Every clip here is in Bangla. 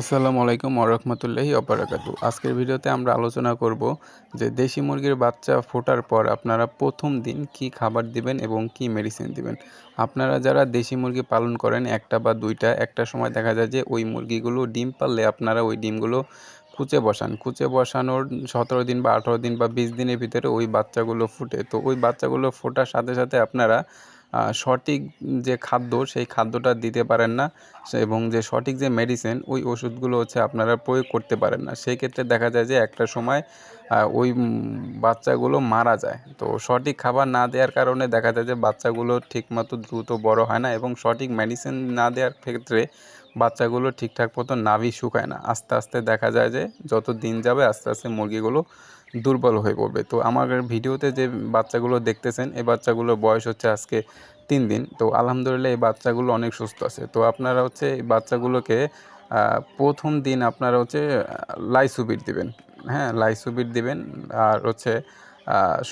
আসসালামু আলাইকুম ওরহমতুল্লাহি অবরাকাতু আজকের ভিডিওতে আমরা আলোচনা করব যে দেশি মুরগির বাচ্চা ফোটার পর আপনারা প্রথম দিন কি খাবার দিবেন এবং কি মেডিসিন দিবেন। আপনারা যারা দেশি মুরগি পালন করেন, একটা বা দুইটা, একটা সময় দেখা যায় যে ওই মুরগিগুলো ডিম পারলে আপনারা ওই ডিমগুলো কুচে বসান। কুচে বসানোর সতেরো দিন বা আঠারো দিন বা বিশ দিনের ভিতরে ওই বাচ্চাগুলো ফুটে। তো ওই বাচ্চাগুলো ফোটার সাথে সাথে আপনারা সঠিক যে খাদ্য, সেই খাদ্যটা দিতে পারেন না এবং যে সঠিক যে মেডিসিন ওই ওষুধগুলো হচ্ছে আপনারা প্রয়োগ করতে পারেন না। সেই ক্ষেত্রে দেখা যায় যে একটা সময় ওই বাচ্চাগুলো মারা যায়। তো সঠিক খাবার না দেওয়ার কারণে দেখা যায় যে বাচ্চাগুলো ঠিকমতো দ্রুত বড় হয় না এবং সঠিক মেডিসিন না দেওয়ার ক্ষেত্রে বাচ্চাগুলো ঠিকঠাক মতো নাভি শুকায় না। আস্তে আস্তে দেখা যায় যে যত দিন যাবে আস্তে আস্তে মুরগিগুলো দুর্বল হয়ে পড়বে। তো আমার ভিডিওতে যে বাচ্চাগুলো দেখতেছেন, এই বাচ্চাগুলোর বয়স হচ্ছে আজকে তিন দিন। তো আলহামদুলিল্লাহ এই বাচ্চাগুলো অনেক সুস্থ আছে। তো আপনারা হচ্ছে এই বাচ্চাগুলোকে প্রথম দিন আপনারা হচ্ছে লাইসুবিট দিবেন। হ্যাঁ লাইসুবিট দিবেন। আর হচ্ছে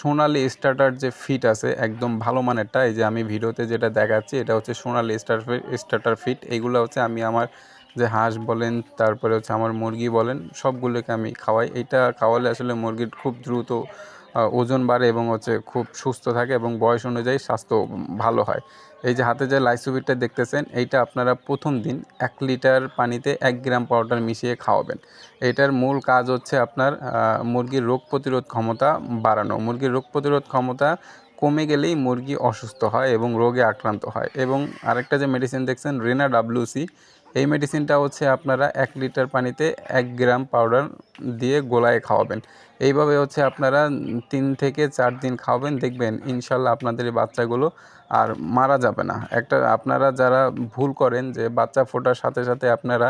সোনালি স্টার্টার যে ফিট আছে, একদম ভালো মানেরটা, এই যে আমি ভিডিওতে যেটা দেখাচ্ছি, এটা হচ্ছে সোনালি স্টার স্টার্টার ফিট। এইগুলো হচ্ছে আমি আমার যে হাঁস বলেন, তারপরে হচ্ছে আমার মুরগি বলেন, সবগুলোকে আমি খাওয়াই। এটা খাওয়ালে আসলে মুরগির খুব দ্রুত ওজন বাড়ে এবং হচ্ছে খুব সুস্থ থাকে এবং বয়স অনুযায়ী স্বাস্থ্য ভালো হয়। এই যে হাতে যে লাইসোবিটটা দেখতেছেন, এইটা আপনারা প্রথম দিন এক লিটার পানিতে এক গ্রাম পাউডার মিশিয়ে খাওয়াবেন। এটার মূল কাজ হচ্ছে আপনার মুরগির রোগ প্রতিরোধ ক্ষমতা বাড়ানো। মুরগির রোগ প্রতিরোধ ক্ষমতা কমে গেলেই মুরগি অসুস্থ হয় এবং রোগে আক্রান্ত হয়। এবং আরেকটা যে মেডিসিন দেখছেন রেনা ডাব্লিউসি এই মেডিসিনটা হচ্ছে আপনারা এক লিটার পানিতে এক গ্রাম পাউডার দিয়ে গোলায় খাওয়াবেন। এইভাবে হচ্ছে আপনারা তিন থেকে চার দিন খাওয়াবেন, দেখবেন ইনশাল্লাহ আপনাদের এই বাচ্চাগুলো আর মারা যাবে না। একটা আপনারা যারা ভুল করেন যে বাচ্চা ফোটার সাথে সাথে আপনারা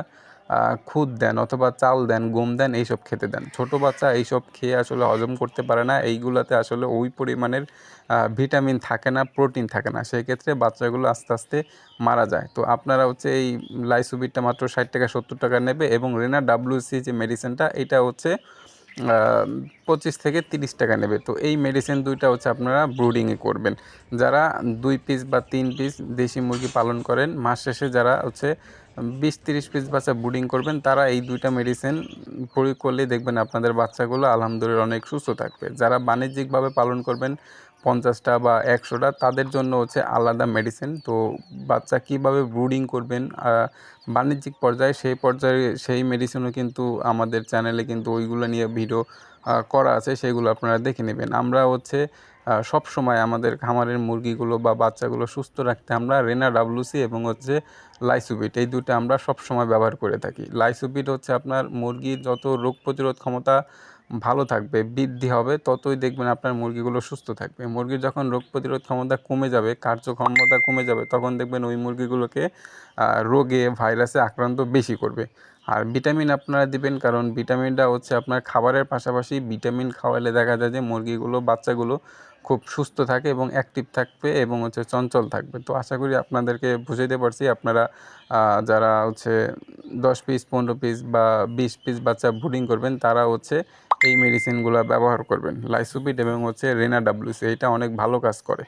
খুদ দেন অথবা চাল দেন, গম দেন, এইসব খেতে দেন। ছোট বাচ্চা এইসব খেয়ে আসলে হজম করতে পারে না। এইগুলোতে আসলে ওই পরিমাণের ভিটামিন থাকে না, প্রোটিন থাকে না। সেই ক্ষেত্রে বাচ্চাগুলো আস্তে আস্তে মারা যায়। তো আপনারা হচ্ছে এই লাইসুবিটটা মাত্র ষাট টাকা, সত্তর টাকা নেবে এবং রেনা ডাব্লিউসি যে মেডিসিনটা এটা হচ্ছে পঁচিশ থেকে তিরিশ টাকা নেবে। তো এই মেডিসিন দুইটা হচ্ছে আপনারা ব্রুডিংয়ে করবেন। যারা দুই পিস বা তিন পিস দেশি মুরগি পালন করেন, মাস শেষে যারা হচ্ছে বিশ তিরিশ পিস বাচ্চা ব্রুডিং করবেন, তারা এই দুইটা মেডিসিন প্রয়োগ করলে দেখবেন আপনাদের বাচ্চাগুলো আলহামদুলিল্লাহ অনেক সুস্থ থাকবে। যারা বাণিজ্যিকভাবে পালন করবেন পঞ্চাশটা বা একশোটা, তাদের জন্য হচ্ছে আলাদা মেডিসিন তো বাচ্চা কীভাবে ব্রুডিং করবেন বাণিজ্যিক পর্যায়ে সেই পর্যায়ে সেই মেডিসিনও কিন্তু আমাদের চ্যানেলে কিন্তু ওইগুলো নিয়ে ভিডিও করা আছে, সেগুলো আপনারা দেখে নেবেন। আমরা হচ্ছে সব সময় আমাদের খামারের মুরগিগুলো বা বাচ্চাগুলো সুস্থ রাখতে আমরা রেনা ডাব্লুসি এবং হচ্ছে লাইসুবিট, এই দুটো আমরা সব সময় ব্যবহার করে থাকি। লাইসুবিট হচ্ছে আপনার মুরগির যত রোগ প্রতিরোধ ক্ষমতা ভালো থাকবে, বৃদ্ধি হবে, ততই দেখবেন আপনার মুরগিগুলো সুস্থ থাকবে। মুরগির যখন রোগ প্রতিরোধ ক্ষমতা কমে যাবে, কার্যক্ষমতা কমে যাবে, তখন দেখবেন ওই মুরগিগুলোকে রোগে, ভাইরাসে আক্রান্ত বেশি করবে। আর ভিটামিন আপনারা দিবেন, কারণ ভিটামিনটা হচ্ছে আপনার খাবারের পাশাপাশি ভিটামিন খাওয়ালে দেখা যায় যে মুরগিগুলো, বাচ্চাগুলো খুব সুস্থ থাকে এবং অ্যাক্টিভ থাকবে এবং হচ্ছে চঞ্চল থাকবে। তো আশা করি আপনাদেরকে বুঝাইতে পারছি। আপনারা যারা হচ্ছে দশ পিস পনেরো পিস বা বিশ পিস বাচ্চা ব্রুডিং করবেন, তারা হচ্ছে এই মেডিসিনগুলো ব্যবহার করবেন। লাইসুপিড এবং হচ্ছে রেনা ডাব্লিউসি এটা অনেক ভালো কাজ করে।